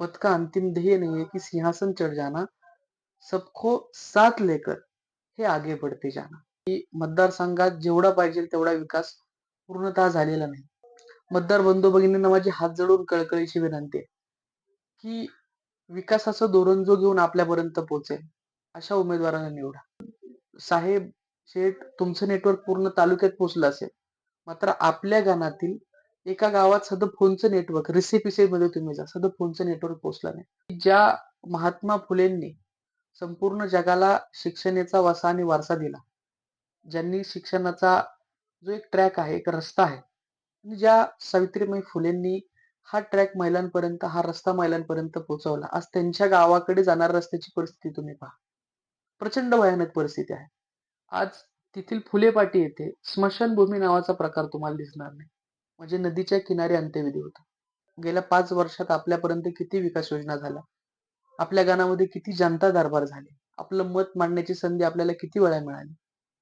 पद का अंतिम ध्येय नहीं है कि सिंहासन चढ जाना सबको साथ लेकर हे आगे बढ़ते जाना। की मतदारसंघात जेवढा पाहिजे तेवढा विकास पूर्णतः झालेला नाही. मतदार बंधू भगिनींना माझी हात जडून कळकळीची विनंती आहे की विकासाचं धोरण जो घेऊन आपल्यापर्यंत पोहोचेल अशा उमेदवारांना निवडा. साहेब शेठ तुमचं नेटवर्क पूर्ण तालुक्यात पोहोचलं असेल मात्र आपल्या गानातील एका गावात सध्या फोनचं नेटवर्क रिसिपिसे मध्ये तुम्ही जा सध्या फोनचं नेटवर्क पोहोचला नाही. ज्या महात्मा फुलेंनी संपूर्ण जगाला शिक्षणाचा वसा आणि वारसा दिला ज्यांनी शिक्षणाचा जो एक ट्रॅक आहे एक रस्ता आहे आणि ज्या सावित्रीबाई फुलेंनी हा ट्रॅक महिलांपर्यंत हा रस्ता महिलांपर्यंत पोहोचवला. आज त्यांच्या गावाकडे जाणाऱ्या रस्त्याची परिस्थिती तुम्ही पहा. प्रचंड भयानक परिस्थिती आहे. आज तेथील फुले पाटी येथे स्मशानभूमी नावाचा प्रकार तुम्हाला दिसणार नाही. म्हणजे नदीच्या किनारी अंत्यविधी होता. गेल्या पाच वर्षात आपल्यापर्यंत किती विकास योजना झाल्या? आपल्या गाण्यामध्ये किती जनता दरबार झाले? आपलं मत मांडण्याची संधी आपल्याला किती वेळा मिळाली?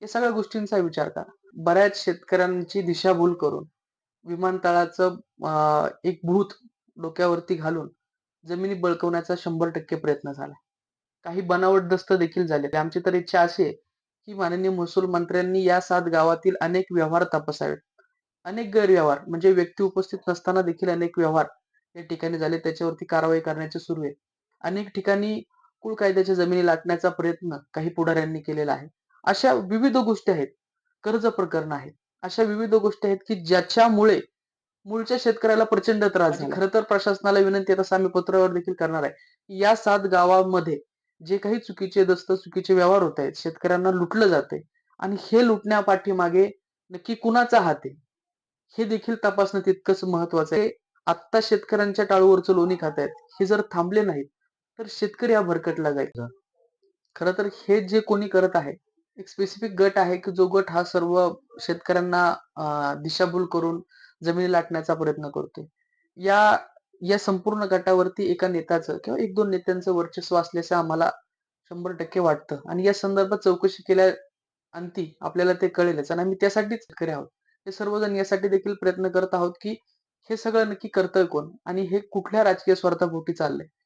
या सगळ्या गोष्टींचा विचार करा. बऱ्याच शेतकऱ्यांची दिशाभूल करून विमानतळाचं एक भूत डोक्यावरती घालून जमिनी बळकवण्याचा शंभर टक्के प्रयत्न झाला. काही बनावट दस्त देखील झाले. आमची तर इच्छा अशी आहे की माननीय महसूल मंत्र्यांनी या सात गावातील अनेक व्यवहार तपासावेत. अनेक गैरव्यवहार म्हणजे व्यक्ती उपस्थित नसताना देखील अनेक व्यवहार या ठिकाणी झाले. त्याच्यावरती कारवाई करण्याचे सुरू आहे. अनेक ठिकाणी कुळ कायद्याच्या जमिनी लाटण्याचा प्रयत्न काही पुढाऱ्यांनी केलेला आहे. अशा विविध गोष्टी आहेत. कर्ज प्रकरण आहेत अशा विविध गोष्टी आहेत की ज्याच्यामुळे मूळच्या शेतकऱ्याला प्रचंड त्रास झाला. खरं तर प्रशासनाला विनंती आता आम्ही पत्रावर देखील करणार आहे. या सात गावामध्ये जे काही चुकीचे दस्त चुकीचे व्यवहार होत आहेत शेतकऱ्यांना लुटलं जाते आणि हे लुटण्यापाठीमागे नक्की कुणाचा हात आहे? हे देखील तपासणं तितकंच महत्वाचं आहे. आत्ता शेतकऱ्यांच्या टाळूवरचं लोणी खात आहेत. हे जर थांबले नाहीत तर शेतकरी हा भरकटला जाईल. खर तर हे जे कोणी करत आहे एक स्पेसिफिक गट आहे की जो गट हा सर्व शेतकऱ्यांना दिशाभूल करून जमिनी लाटण्याचा प्रयत्न करतोय. या या संपूर्ण गटावरती एका नेत्याचं किंवा एक दोन नेत्यांचं वर्चस्व असल्याचं आम्हाला शंभर टक्के वाटतं. आणि या संदर्भात चौकशी केल्या अंती आपल्याला ते कळेलच. आणि आम्ही त्यासाठीच शेतकरी आहोत. हे सर्वजण यासाठी देखील प्रयत्न करत आहोत की हे सगळं नक्की करतोय कोण? आणि हे कुठल्या राजकीय स्वार्थापोटी चाललंय?